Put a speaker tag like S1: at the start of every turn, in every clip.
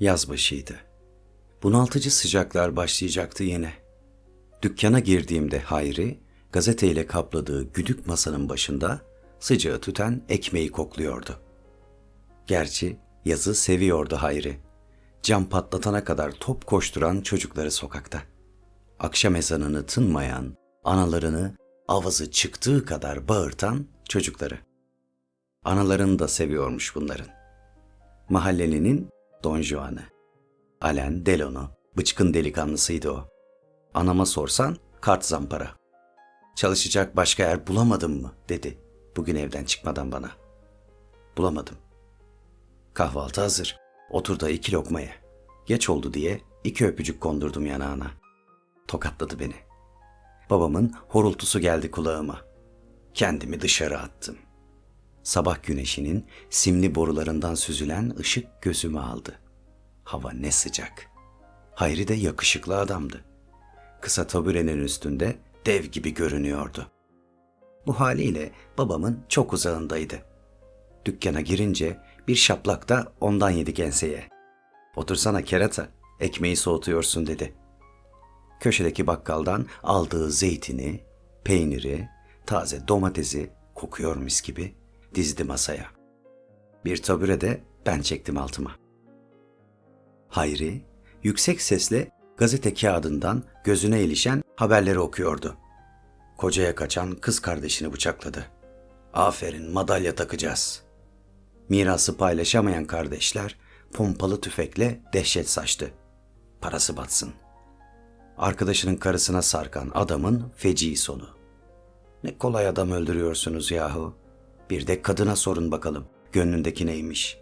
S1: Yaz başıydı. Bunaltıcı sıcaklar başlayacaktı yine. Dükkana girdiğimde Hayri, gazeteyle kapladığı güdük masanın başında sıcağı tüten ekmeği kokluyordu. Gerçi yazı seviyordu Hayri. Cam patlatana kadar top koşturan çocukları sokakta. Akşam ezanını tınmayan, analarını avazı çıktığı kadar bağırtan çocukları. Analarını da seviyormuş bunların. Mahallelinin Don Juan'ı. Alen Delon'u, bıçkın delikanlısıydı o. Anama sorsan kart zampara. Çalışacak başka yer bulamadım mı dedi bugün evden çıkmadan bana. Bulamadım. Kahvaltı hazır. Otur da iki lokmaya. Geç oldu diye iki öpücük kondurdum yanağına. Tokatladı beni. Babamın horultusu geldi kulağıma. Kendimi dışarı attım. Sabah güneşinin simli borularından süzülen ışık gözümü aldı. Hava ne sıcak. Hayri de yakışıklı adamdı. Kısa taburenin üstünde dev gibi görünüyordu. Bu haliyle babamın çok uzağındaydı. Dükkana girince bir şaplak da ondan yedik enseye. Otursana kerata, ekmeği soğutuyorsun dedi. Köşedeki bakkaldan aldığı zeytini, peyniri, taze domatesi kokuyor mis gibi dizdi masaya. Bir tabure de ben çektim altıma. Hayri yüksek sesle gazete kağıdından gözüne ilişen haberleri okuyordu. Kocaya kaçan kız kardeşini bıçakladı. Aferin madalya takacağız. Mirası paylaşamayan kardeşler pompalı tüfekle dehşet saçtı. Parası batsın. Arkadaşının karısına sarkan adamın feci sonu. Ne kolay adam öldürüyorsunuz yahu. Bir de kadına sorun bakalım. Gönlündeki neymiş?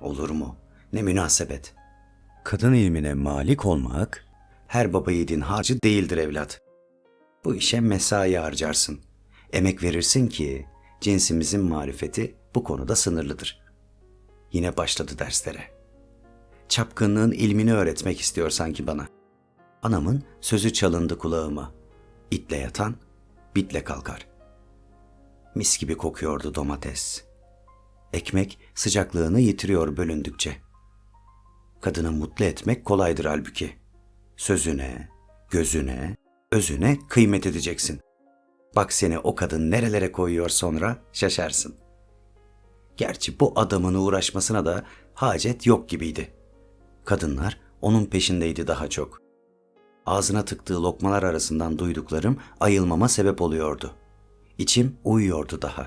S1: Olur mu? Ne münasebet. Kadın ilmine malik olmak her baba yiğidin harcı değildir evlat. Bu işe mesai harcarsın. Emek verirsin ki cinsimizin marifeti bu konuda sınırlıdır. Yine başladı derslere. Çapkınlığın ilmini öğretmek istiyor sanki bana. Anamın sözü çalındı kulağıma. İtle yatan, bitle kalkar. Mis gibi kokuyordu domates. Ekmek sıcaklığını yitiriyor bölündükçe. Kadını mutlu etmek kolaydır halbuki. Sözüne, gözüne, özüne kıymet edeceksin. Bak seni o kadın nerelere koyuyor sonra şaşarsın. Gerçi bu adamın uğraşmasına da hacet yok gibiydi. Kadınlar onun peşindeydi daha çok. Ağzına tıktığı lokmalar arasından duyduklarım ayılmama sebep oluyordu. İçim uyuyordu daha.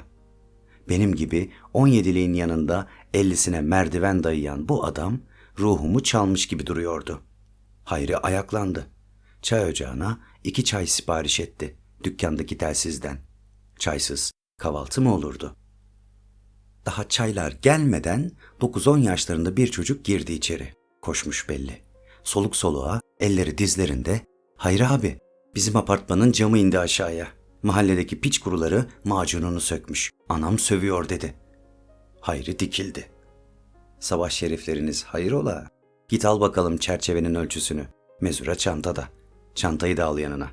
S1: Benim gibi 17'liğin yanında 50'sine merdiven dayayan bu adam ruhumu çalmış gibi duruyordu. Hayri ayaklandı. Çay ocağına iki çay sipariş etti dükkandaki telsizden. Çaysız kahvaltı mı olurdu? Daha çaylar gelmeden 9-10 yaşlarında bir çocuk girdi içeri. Koşmuş belli. Soluk soluğa, elleri dizlerinde. Hayri abi, bizim apartmanın camı indi aşağıya. Mahalledeki piç kuruları macununu sökmüş. Anam sövüyor dedi. Hayri dikildi. Sabah şerifleriniz hayır ola. Git al bakalım çerçevenin ölçüsünü. Mezura çantada. Çantayı da al yanına.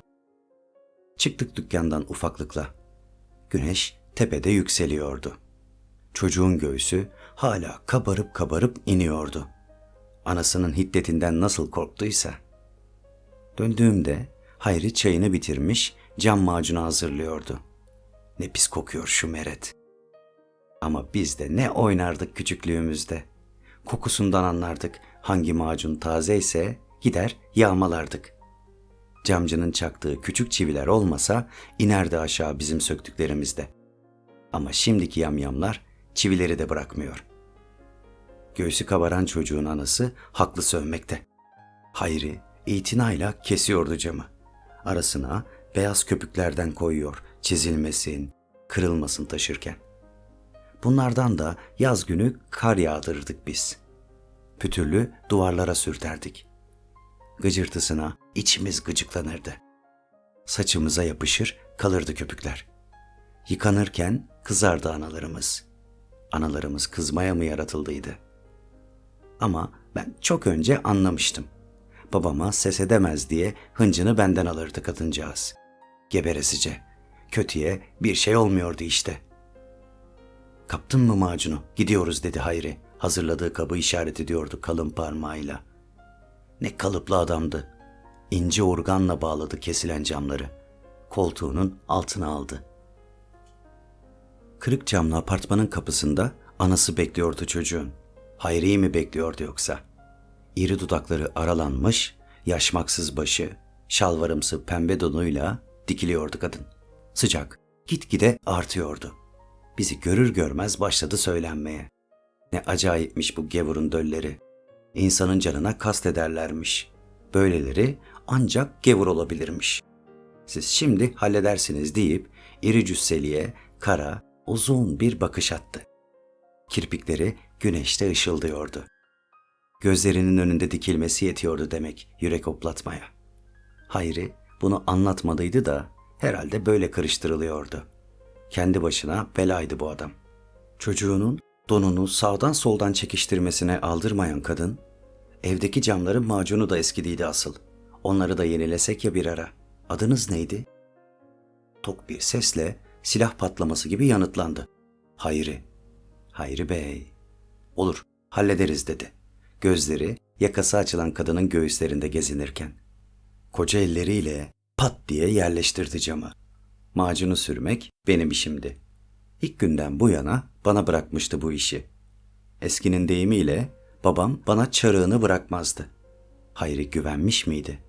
S1: Çıktık dükkandan ufaklıkla. Güneş tepede yükseliyordu. Çocuğun göğsü hala kabarıp kabarıp iniyordu. Anasının hiddetinden nasıl korktuysa. Döndüğümde Hayri çayını bitirmiş, cam macunu hazırlıyordu. Ne pis kokuyor şu meret. Ama biz de ne oynardık küçüklüğümüzde. Kokusundan anlardık hangi macun taze ise gider yağmalardık. Camcının çaktığı küçük çiviler olmasa inerdi aşağı bizim söktüklerimizde. Ama şimdiki yamyamlar çivileri de bırakmıyor. Göğsü kabaran çocuğun anası haklı sövmekte. Hayri itinayla kesiyordu camı. Arasına beyaz köpüklerden koyuyor çizilmesin, kırılmasın taşırken. Bunlardan da yaz günü kar yağdırırdık biz. Pütürlü duvarlara sürterdik. Gıcırtısına içimiz gıcıklanırdı. Saçımıza yapışır kalırdı köpükler. Yıkanırken kızardı analarımız. Analarımız kızmaya mı yaratıldıydı? Ama ben çok önce anlamıştım. Babama ses edemez diye hıncını benden alırdı kadıncağız. Geberesice. Kötüye bir şey olmuyordu işte. Kaptın mı macunu? Gidiyoruz dedi Hayri Hazırladığı kabı işaret ediyordu kalın parmağıyla. Ne kalıplı adamdı. İnce organla bağladı kesilen camları. Koltuğunun altına aldı. Kırık camlı apartmanın kapısında anası bekliyordu çocuğun. Hayri'yi mi bekliyordu yoksa? İri dudakları aralanmış, yaşmaksız başı, şalvarımsı pembe donuyla dikiliyordu kadın. Sıcak gitgide artıyordu. Bizi görür görmez başladı söylenmeye. Ne acayipmiş bu gevurun dölleri. İnsanın canına kast ederlermiş. Böyleleri ancak gevur olabilirmiş. Siz şimdi halledersiniz deyip iri cüsseliye kara, uzun bir bakış attı. Kirpikleri güneşte ışıldıyordu. Gözlerinin önünde dikilmesi yetiyordu demek yürek oplatmaya. Hayri bunu anlatmadıydı da herhalde böyle karıştırılıyordu. Kendi başına belaydı bu adam. Çocuğunun donunu sağdan soldan çekiştirmesine aldırmayan kadın, evdeki camların macunu da eskidiydi asıl. Onları da yenilesek ya bir ara. Adınız neydi? Tok bir sesle silah patlaması gibi yanıtlandı. Hayri. Hayri Bey. Olur, hallederiz dedi. Gözleri yakası açılan kadının göğüslerinde gezinirken. Koca elleriyle pat diye yerleştirdi camı. Macunu sürmek benim işimdi. İlk günden bu yana bana bırakmıştı bu işi. Eskinin deyimiyle babam bana çarığını bırakmazdı. Hayri güvenmiş miydi?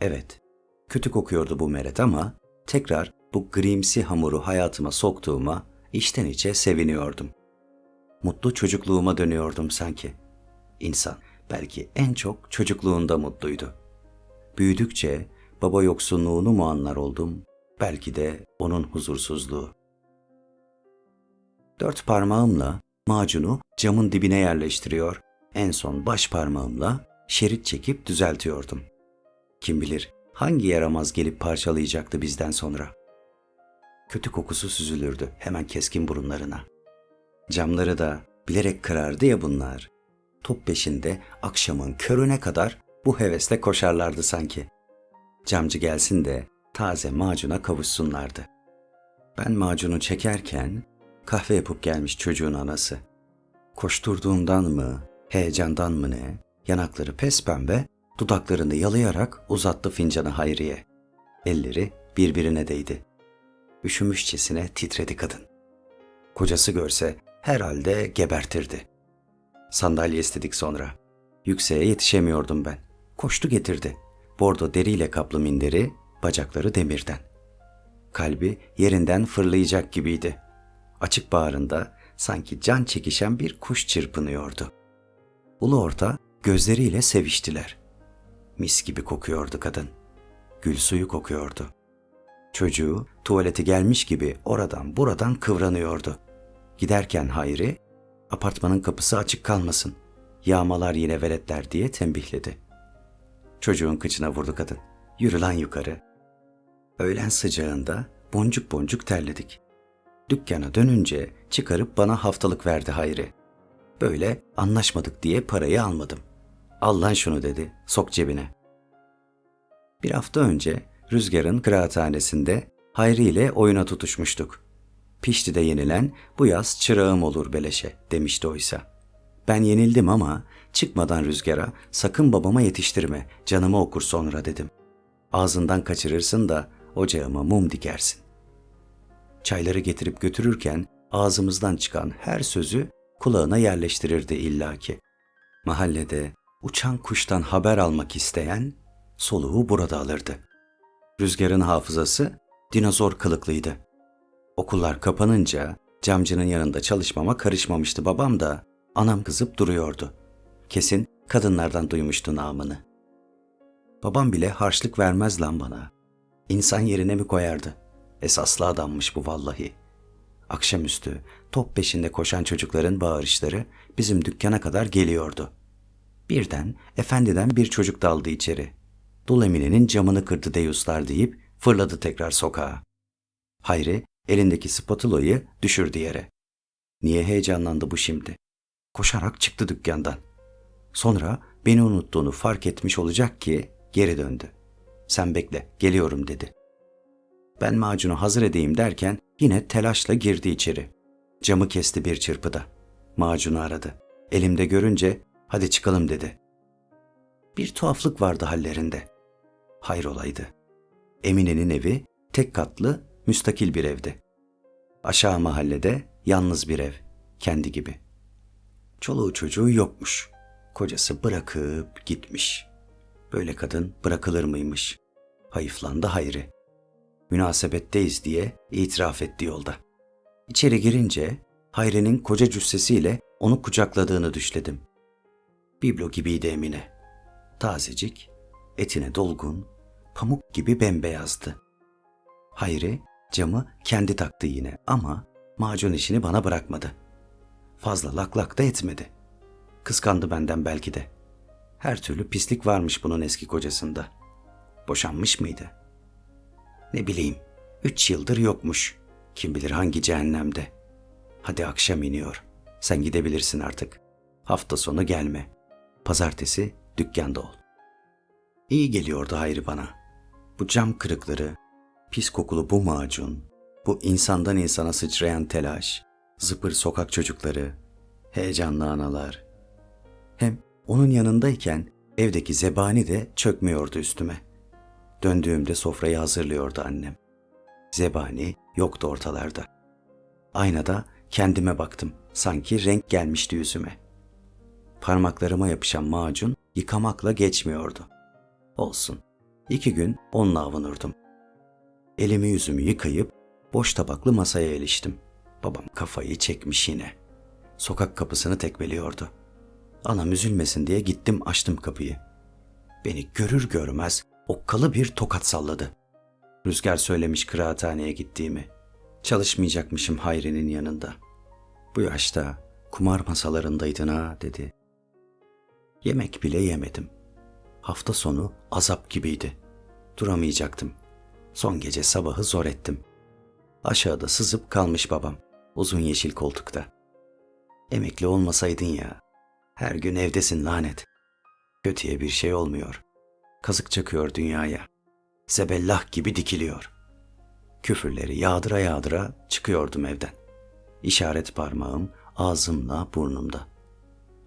S1: Evet, kötü kokuyordu bu meret ama tekrar bu grimsi hamuru hayatıma soktuğuma içten içe seviniyordum. Mutlu çocukluğuma dönüyordum sanki. İnsan belki en çok çocukluğunda mutluydu. Büyüdükçe baba yoksunluğunu mu anlar oldum, belki de onun huzursuzluğu. Dört parmağımla macunu camın dibine yerleştiriyor, en son baş parmağımla şerit çekip düzeltiyordum. Kim bilir hangi yaramaz gelip parçalayacaktı bizden sonra. Kötü kokusu süzülürdü hemen keskin burunlarına. Camları da bilerek kırardı ya bunlar. Top peşinde akşamın körüne kadar bu hevesle koşarlardı sanki. Camcı gelsin de taze macuna kavuşsunlardı. Ben macunu çekerken kahve yapıp gelmiş çocuğun anası. Koşturduğumdan mı, heyecandan mı ne, yanakları pes pembe, dudaklarını yalayarak uzattı fincanı Hayriye. Elleri birbirine değdi. Üşümüşçesine titredi kadın. Kocası görse herhalde gebertirdi. Sandalye istedik sonra. Yükseğe yetişemiyordum ben. Koştu getirdi. Bordo deriyle kaplı minderi, bacakları demirden. Kalbi yerinden fırlayacak gibiydi. Açık bağrında sanki can çekişen bir kuş çırpınıyordu. Ulu orta gözleriyle seviştiler. Mis gibi kokuyordu kadın. Gül suyu kokuyordu. Çocuğu tuvaleti gelmiş gibi oradan buradan kıvranıyordu. Giderken Hayri, apartmanın kapısı açık kalmasın. Yağmalar yine veletler diye tembihledi. Çocuğun kıçına vurdu kadın. Yürü lan yukarı. Öğlen sıcağında boncuk boncuk terledik. Dükkana dönünce çıkarıp bana haftalık verdi Hayri. Böyle anlaşmadık diye parayı almadım. Al lan şunu dedi, sok cebine. Bir hafta önce Rüzgar'ın kıraathanesinde Hayri ile oyuna tutuşmuştuk. Pişti de yenilen bu yaz çırağım olur beleşe demişti oysa. Ben yenildim ama çıkmadan Rüzgar'a sakın babama yetiştirme canımı okur sonra dedim. Ağzından kaçırırsın da ocağıma mum dikersin. Çayları getirip götürürken ağzımızdan çıkan her sözü kulağına yerleştirirdi illaki. Mahallede uçan kuştan haber almak isteyen soluğu burada alırdı. Rüzgarın hafızası dinozor kılıklıydı. Okullar kapanınca camcının yanında çalışmama karışmamıştı babam da anam kızıp duruyordu. Kesin kadınlardan duymuştu namını. Babam bile harçlık vermez lan bana. İnsan yerine mi koyardı? Esaslı adammış bu vallahi. Akşamüstü top peşinde koşan çocukların bağırışları bizim dükkana kadar geliyordu. Birden efendiden bir çocuk daldı içeri. Dul Emine'nin camını kırdı deyuslar deyip fırladı tekrar sokağa. Hayri elindeki spatulayı düşürdü yere. Niye heyecanlandı bu şimdi? Koşarak çıktı dükkandan. Sonra beni unuttuğunu fark etmiş olacak ki geri döndü. Sen bekle, geliyorum dedi. Ben macunu hazır edeyim derken yine telaşla girdi içeri. Camı kesti bir çırpıda. Macunu aradı. Elimde görünce hadi çıkalım dedi. Bir tuhaflık vardı hallerinde. Hayrolaydı. Emine'nin evi tek katlı, müstakil bir evdi. Aşağı mahallede yalnız bir ev, kendi gibi. Çoluğu çocuğu yokmuş. Kocası bırakıp gitmiş. Böyle kadın bırakılır mıymış? Hayıflandı Hayri. Münasebetteyiz diye itiraf etti yolda. İçeri girince Hayri'nin koca cüssesiyle onu kucakladığını düşledim. Biblo gibiydi Emine. Tazecik, etine dolgun, pamuk gibi bembeyazdı. Hayri camı kendi taktı yine ama macun işini bana bırakmadı. Fazla lak lak da etmedi. Kıskandı benden belki de. Her türlü pislik varmış bunun eski kocasında. Boşanmış mıydı? Ne bileyim, üç yıldır yokmuş. Kim bilir hangi cehennemde. Hadi akşam iniyor. Sen gidebilirsin artık. Hafta sonu gelme. Pazartesi dükkanda ol. İyi geliyordu Hayri bana. Bu cam kırıkları, pis kokulu bu macun, bu insandan insana sıçrayan telaş, zıpır sokak çocukları, heyecanlı analar. Hem onun yanındayken evdeki zebani de çökmüyordu üstüme. Döndüğümde sofrayı hazırlıyordu annem. Zebani yoktu ortalarda. Aynada kendime baktım. Sanki renk gelmişti yüzüme. Parmaklarıma yapışan macun yıkamakla geçmiyordu. Olsun. İki gün onunla avunurdum. Elimi yüzümü yıkayıp boş tabaklı masaya iliştim. Babam kafayı çekmiş yine. Sokak kapısını tekmeliyordu. Anam üzülmesin diye gittim açtım kapıyı. Beni görür görmez okkalı bir tokat salladı. Rüzgar söylemiş kıraathaneye gittiğimi. Çalışmayacakmışım Hayri'nin yanında. Bu yaşta kumar masalarındaydın ha dedi. Yemek bile yemedim. Hafta sonu azap gibiydi. Duramayacaktım. Son gece sabahı zor ettim. Aşağıda sızıp kalmış babam. Uzun yeşil koltukta. Emekli olmasaydın ya. Her gün evdesin lanet. Kötüye bir şey olmuyor. Kazık çakıyor dünyaya. Zebellah gibi dikiliyor. Küfürleri yağdıra yağdıra çıkıyordum evden. İşaret parmağım ağzımla burnumda.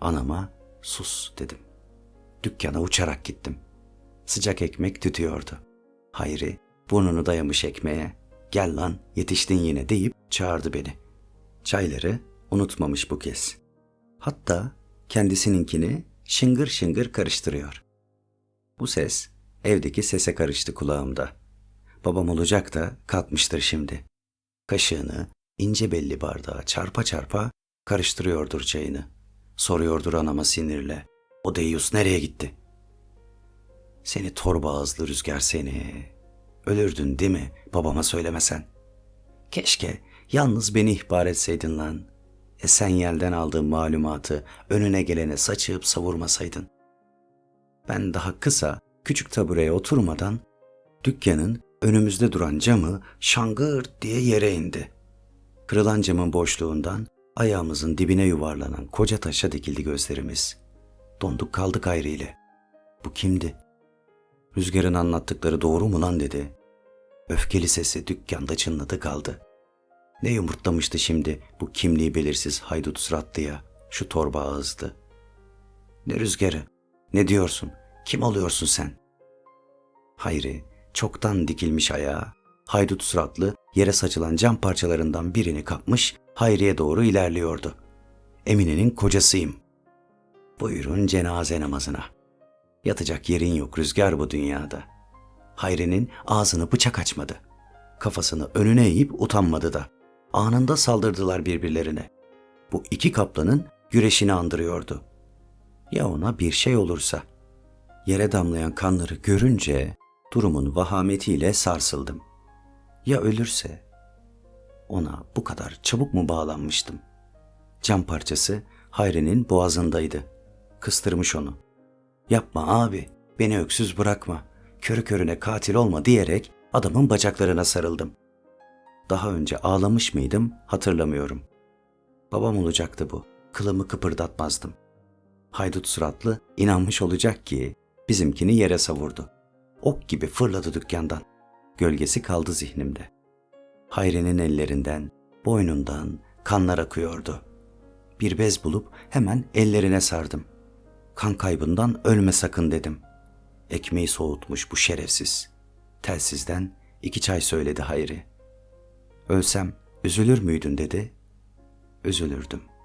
S1: Anama sus dedim. Dükkana uçarak gittim. Sıcak ekmek tütüyordu. Hayri burnunu dayamış ekmeğe gel lan yetiştin yine deyip çağırdı beni. Çayları unutmamış bu kez. Hatta kendisininkini şıngır şıngır karıştırıyor. Bu ses evdeki sese karıştı kulağımda. Babam olacak da kalkmıştır şimdi. Kaşığını ince belli bardağa çarpa çarpa karıştırıyordur çayını. Soruyordur anama sinirle. O deyyus nereye gitti? Seni torba ağızlı rüzgar seni. Ölürdün değil mi babama söylemesen? Keşke yalnız beni ihbar etseydin lan. E sen yelden aldığın malumatı önüne gelene saçıp savurmasaydın. Ben daha kısa küçük tabureye oturmadan dükkanın önümüzde duran camı şangır diye yere indi. Kırılan camın boşluğundan ayağımızın dibine yuvarlanan koca taşa dikildi gözlerimiz. Donduk kaldık ayrı Bu kimdi? Rüzgarın anlattıkları doğru mu lan dedi. Öfkeli sesi dükkanda çınladı kaldı. Ne yumurtlamıştı şimdi bu kimliği belirsiz haydut suratlıya, şu torba ağızdı. Ne rüzgarı? Ne diyorsun? Kim oluyorsun sen? Hayri, çoktan dikilmiş ayağa, haydut suratlı yere saçılan cam parçalarından birini kapmış Hayri'ye doğru ilerliyordu. Emine'nin kocasıyım. Buyurun cenaze namazına. Yatacak yerin yok rüzgar bu dünyada. Hayri'nin ağzını bıçak açmadı. Kafasını önüne eğip utanmadı da. Anında saldırdılar birbirlerine. Bu iki kaplanın güreşini andırıyordu. Ya ona bir şey olursa? Yere damlayan kanları görünce durumun vahametiyle sarsıldım. Ya ölürse? Ona bu kadar çabuk mu bağlanmıştım? Cam parçası Hayri'nin boğazındaydı. Kıstırmış onu. Yapma abi, beni öksüz bırakma. Körü körüne katil olma diyerek adamın bacaklarına sarıldım. Daha önce ağlamış mıydım hatırlamıyorum. Babam olacaktı bu. Kılımı kıpırdatmazdım. Haydut suratlı inanmış olacak ki bizimkini yere savurdu. Ok gibi fırladı dükkandan. Gölgesi kaldı zihnimde. Hayri'nin ellerinden, boynundan kanlar akıyordu. Bir bez bulup hemen ellerine sardım. Kan kaybından ölme sakın dedim. Ekmeği soğutmuş bu şerefsiz. Telsizden iki çay söyledi Hayri. Ölsem üzülür müydün dedi. Üzülürdüm.''